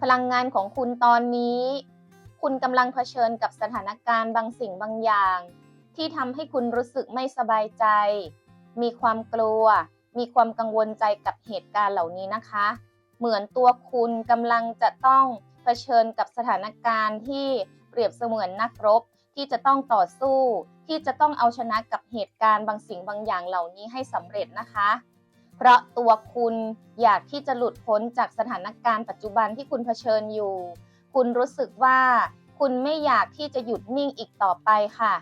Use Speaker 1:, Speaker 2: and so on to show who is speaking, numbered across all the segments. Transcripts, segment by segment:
Speaker 1: พลังงานของคุณตอนนี้ คุณกำลังเผชิญกับสถานการณ์บางสิ่งบางอย่าง ที่ทำให้คุณรู้สึกไม่สบายใจ มีความกลัว มีความกังวลใจกับเหตุการณ์เหล่านี้นะคะ เหมือนตัวคุณกำลังจะต้องเผชิญกับสถานการณ์ที่เปรียบเสมือนนักรบ ที่จะต้องต่อสู้ ที่จะต้องเอาชนะกับเหตุการณ์บางสิ่งบางอย่างเหล่านี้ให้สำเร็จนะคะ เพราะตัวคุณอยากที่จะหลุดพ้นจากสถานการณ์ปัจจุบันที่คุณเผชิญอยู่ คุณรู้สึกว่า คุณไม่อยากที่จะหยุดนิ่งอีกต่อไปค่ะ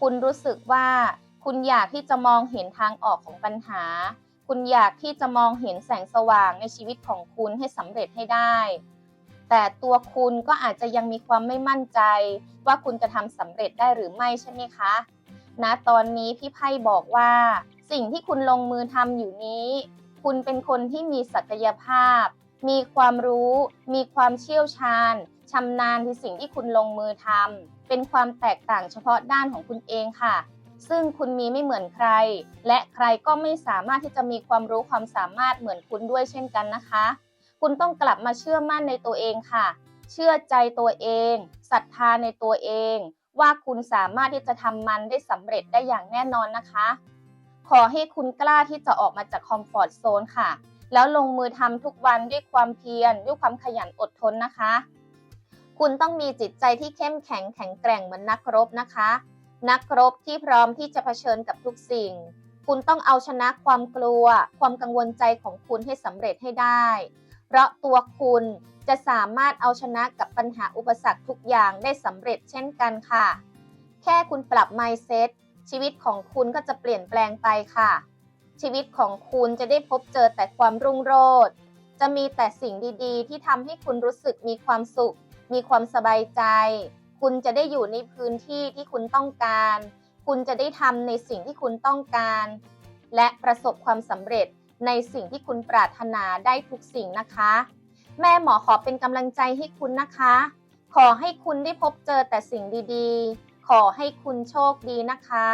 Speaker 1: คุณรู้สึกว่า คุณอยากที่จะมองเห็นทางออกของปัญหา คุณอยากที่จะมองเห็นแสงสว่างในชีวิตของคุณให้สำเร็จให้ได้ แต่ตัวคุณก็อาจจะยังมีความไม่มั่นใจ ว่าคุณจะทำสำเร็จได้หรือไม่ใช่ไหมคะณตอนนี้พี่ไพ่บอกว่า สิ่งที่คุณลงมือทำอยู่นี้ คุณเป็นคนที่มีศักยภาพ มีความรู้ มีความเชี่ยวชาญชำนาญในสิ่งที่คุณลงมือทำเป็นความแตกต่างเฉพาะด้านของคุณเองค่ะ ซึ่งคุณมีไม่เหมือนใคร และใครก็ไม่สามารถที่จะมีความรู้ความสามารถเหมือนคุณด้วยเช่นกันนะคะ คุณต้องกลับมาเชื่อมั่นในตัวเองค่ะ เชื่อใจตัวเองศรัทธาในตัวเอง ว่าคุณสามารถที่จะทำมันได้สำเร็จได้อย่างแน่นอนนะคะ ขอให้คุณกล้าที่จะออกมาจากคอมฟอร์ทโซนค่ะ แล้วลงมือทำทุกวันด้วยความเพียร ด้วยความขยันอดทนนะคะ คุณต้องมีจิตใจที่เข้มแข็งแข็งแกร่งเหมือนนักรบนะคะ นักรบที่พร้อมที่จะเผชิญกับทุกสิ่ง คุณต้องเอาชนะความกลัว ความกังวลใจของคุณให้สำเร็จให้ได้ เพราะตัวคุณจะสามารถเอาชนะกับปัญหาอุปสรรคทุกอย่างได้สำเร็จเช่นกันค่ะ แค่คุณปรับ mindset ชีวิตของคุณก็จะเปลี่ยนแปลงไปค่ะ ชีวิตของคุณจะได้พบเจอแต่ความรุ่งโรจน์จะมีแต่สิ่งดีๆ ที่ทำให้คุณรู้สึกมีความสุข มีความสบายใจ คุณจะได้อยู่ในพื้นที่ที่คุณต้องการ คุณจะได้ทำในสิ่งที่คุณต้องการ และประสบความสำเร็จในสิ่งที่คุณปรารถนาได้ทุกสิ่งนะคะ แม่หมอขอเป็นกำลังใจให้คุณนะคะ ขอให้คุณได้พบเจอแต่สิ่งดีๆ ขอให้คุณโชคดีนะคะ